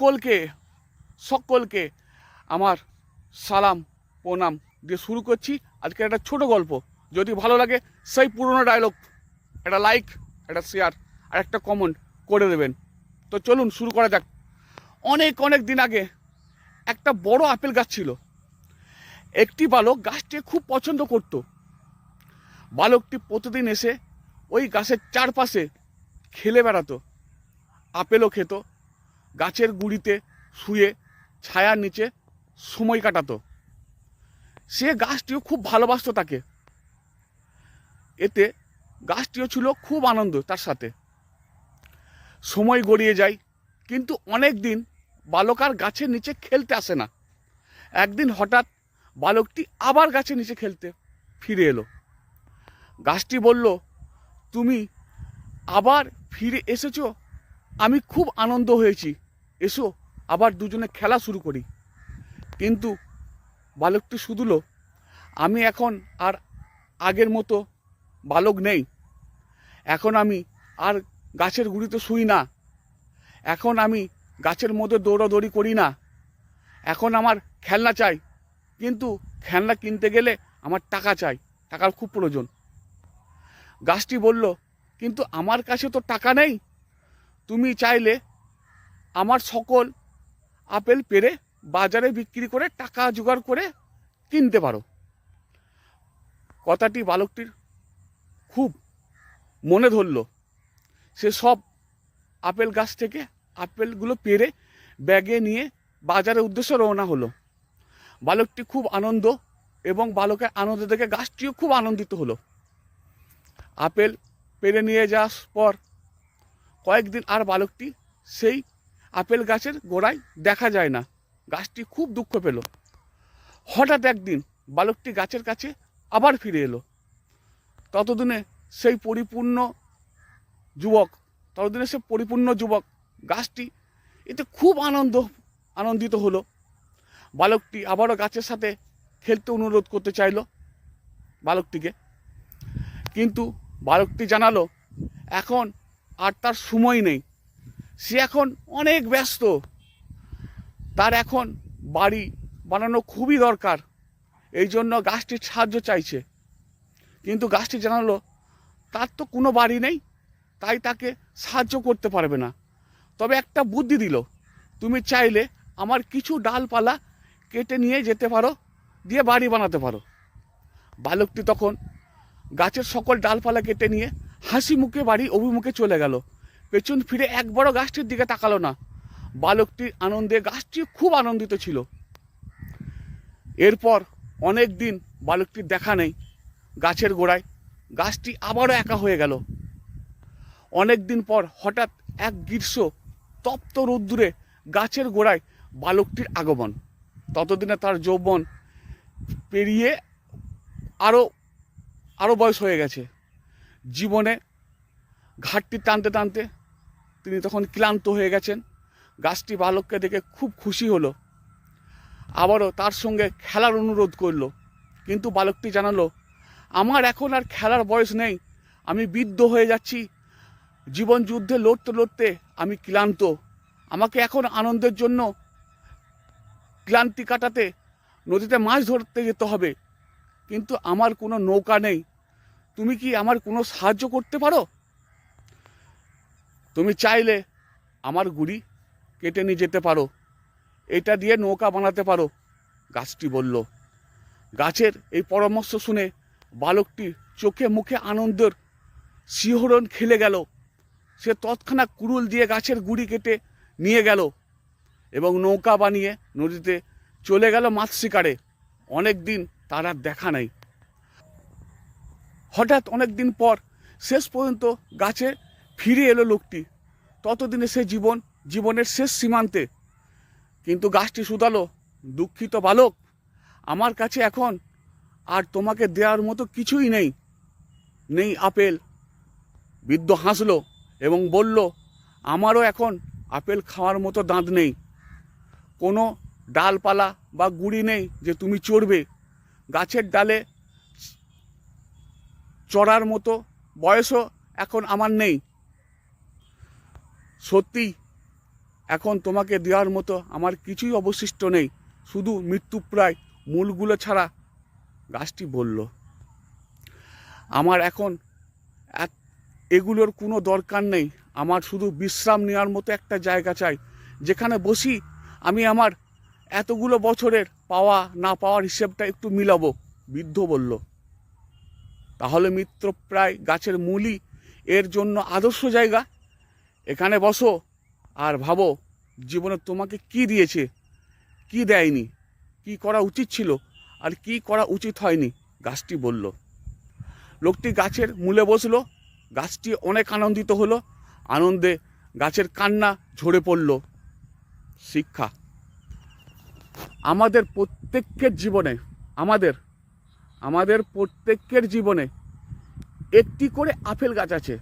সকলকে সকলকে আমার সালাম, প্রণাম দিয়ে শুরু করছি। আজকে একটা ছোট গল্প। যদি ভালো লাগে, সেই পুরনো ডায়লগ একটা লাইক একটা শেয়ার আর একটা কমেন্ট করে দেবেন। তো চলুন, শুরু করা যাক। অনেক অনেক দিন আগে একটা বড় আপেল গাছ ছিল। একটি বালক গাছটি খুব পছন্দ করত। বালকটি প্রতিদিন এসে ওই গাছের চারপাশে খেলে বেড়াতো। আপেলও খেত গাছের গুড়িতে শুয়ে ছায়ার নিচে সময় কাটাতো। সে গাছটিও খুব ভালোবাসতো তাকে। এতে গাছটিও ছিল খুব আনন্দ তার সাথে। সময় গড়িয়ে যায়, কিন্তু অনেক দিন বালক আর গাছের নিচে খেলতে আসে না। একদিন হঠাৎ বালকটি আবার গাছের নিচে খেলতে ফিরে এলো। গাছটি বলল, তুমি আবার ফিরে এসেছ? আমি খুব আনন্দ হয়েছি। এসো, আবার দুজনে খেলা শুরু করি। কিন্তু বালকটি শুধুল, আমি এখন আর আগের মতো বালক নেই। এখন আমি আর গাছের গুঁড়িতে শুই না। এখন আমি গাছের মধ্যে দৌড়াদৌড়ি করি না। এখন আমার খেলনা চাই। কিন্তু খেলনা কিনতে গেলে আমার টাকা চাই, টাকার খুব প্রয়োজন। গাছটি বলল, কিন্তু আমার কাছে তো টাকা নেই। তুমি চাইলে আমার সকল আপেল পেরে বাজারে বিক্রি করে টাকা জোগাড় করে কিনতে পারো। কথাটি বালকটির খুব মনে ধরল। সে সব আপেল গাছ থেকে আপেলগুলো পেরে ব্যাগে নিয়ে বাজারের উদ্দেশ্যে রওনা হলো। বালকটি খুব আনন্দ এবং বালকের আনন্দ দেখে গাছটিও খুব আনন্দিত হলো। আপেল পেরে নিয়ে যাওয়ার পর কয়েকদিন আর বালকটি সেই আপেল গাছের গোড়ায় দেখা যায় না। গাছটি খুব দুঃখ পেল। হঠাৎ একদিন বালকটি গাছের কাছে আবার ফিরে এলো। ততদিনে সেই পরিপূর্ণ যুবক, ততদিনে সে পরিপূর্ণ যুবক গাছটি এতে খুব আনন্দ, আনন্দিত হলো। বালকটি আবারও গাছের সাথে খেলতে অনুরোধ করতে চাইলো বালকটিকে। কিন্তু বালকটি জানালো, এখন আর তার সময় নেই। সে এখন অনেক ব্যস্ত। তার এখন বাড়ি বানানো খুবই দরকার। এই জন্য গাছটির সাহায্য চাইছে। কিন্তু গাছটি জানালো, তার তো কোনো বাড়ি নেই, তাই তাকে সাহায্য করতে পারবে না। তবে একটা বুদ্ধি দিল, তুমি চাইলে আমার কিছু ডালপালা কেটে নিয়ে যেতে পারো, দিয়ে বাড়ি বানাতে পারো। বালকটি তখন গাছের সকল ডালপালা কেটে নিয়ে হাসি মুখে বাড়ি অভিমুখে চলে গেল। পেছন ফিরে একবারও গাছটির দিকে তাকালো না। বালকটির আনন্দে গাছটি খুব আনন্দিত ছিল। এরপর অনেক দিন বালকটির দেখা নেই। গাছের গোড়ায় গাছটি আবারও একা হয়ে গেল। অনেক দিন পর হঠাৎ এক গ্রীষ্ম তপ্ত রোদ্দুরে গাছের গোড়ায় বালকটির আগমন। ততদিনে তার যৌবন পেরিয়ে আরও আরও বয়স হয়ে গেছে। জীবনে ঘাটটি টানতে টানতে তিনি তখন ক্লান্ত হয়ে গেছেন। গাছটি বালককে দেখে খুব খুশি হলো। আবারও তার সঙ্গে খেলার অনুরোধ করল। কিন্তু বালকটি জানালো, আমার এখন আর খেলার বয়স নেই। আমি বৃদ্ধ হয়ে যাচ্ছি। জীবন যুদ্ধে লড়তে লড়তে আমি ক্লান্ত। আমাকে এখন আনন্দের জন্য ক্লান্তি কাটাতে নদীতে মাছ ধরতে যেতে হবে। কিন্তু আমার কোনো নৌকা নেই। তুমি কি আমার কোনো সাহায্য করতে পারো? তুমি চাইলে আমার গুড়ি কেটে নিয়ে যেতে পারো। এটা দিয়ে নৌকা বানাতে পারো, গাছটি বলল। গাছের এই পরামর্শ শুনে বালকটি চোখে মুখে আনন্দের শিহরণ খেলে গেল। সে তৎক্ষণাৎ কুরুল দিয়ে গাছের গুড়ি কেটে নিয়ে গেল এবং নৌকা বানিয়ে নদীতে চলে গেল মাছ শিকারে। অনেক দিন তার আর দেখা নেই। হঠাৎ অনেক দিন পর শেষ পর্যন্ত গাছে ফিরে এলো লোকটি। ততদিনে সে জীবন, জীবনের শেষ সীমান্তে। কিন্তু গাছটি শুধালো, দুঃখিত বালক, আমার কাছে এখন আর তোমাকে দেওয়ার মতো কিছুই নেই। নেই আপেল। বৃদ্ধ হাসলো এবং বলল, আমারও এখন আপেল খাওয়ার মতো দাঁত নেই। কোনো ডালপালা বা গুড়ি নেই যে তুমি চড়বে। গাছের ডালে চড়ার মতো বয়সও এখন আমার নেই। সত্যি, এখন তোমাকে দেওয়ার মতো আমার কিছুই অবশিষ্ট নেই। শুধু মৃত্যুপ্রায় মূলগুলো ছাড়া গাছটি বলল। আমার এখন এগুলোর কোনো দরকার নেই। আমার শুধু বিশ্রাম নেওয়ার মতো একটা জায়গা চাই, যেখানে বসি আমি আমার এতগুলো বছরের পাওয়া, না পাওয়ার হিসেবটা একটু মিলাবো, বৃদ্ধ বলল। তাহলে মিত্রপ্রায় গাছের মূলই এর জন্য আদর্শ জায়গা? এখানে বসো আর ভাবো জীবনে তোমাকে কি দিয়েছে, কি দেয়নি, কি করা উচিত ছিল আর কি করা উচিত হয়নি, গাছটি বলল। লোকটি গাছের মূলে বসল, গাছটি অনেক আনন্দিত হলো, আনন্দে গাছের কান্না ঝরে পড়ল। শিক্ষা, আমাদের প্রত্যেকের জীবনে, আমাদের আমাদের প্রত্যেকের জীবনে একটি করে আপেল গাছ আছে।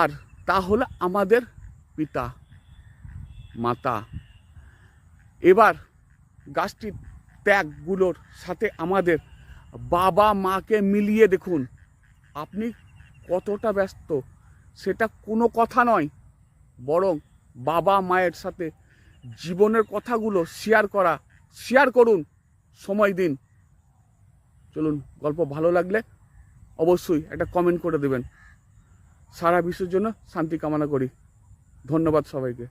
আর তা হলো আমাদের পিতা, মাতা। এবার গাছটির ত্যাগগুলোর সাথে আমাদের বাবা মাকে মিলিয়ে দেখুন, আপনি কতটা ব্যস্ত? সেটা কোনো কথা নয়, বরং বাবা মায়ের সাথে জীবনের কথাগুলো শেয়ার করা শেয়ার করুন, সময় দিন। চলুন, গল্প ভালো লাগলে অবশ্যই একটা কমেন্ট করে দেবেন। সারা বিশ্বের জন্য শান্তি কামনা করি। ধন্যবাদ সবাইকে।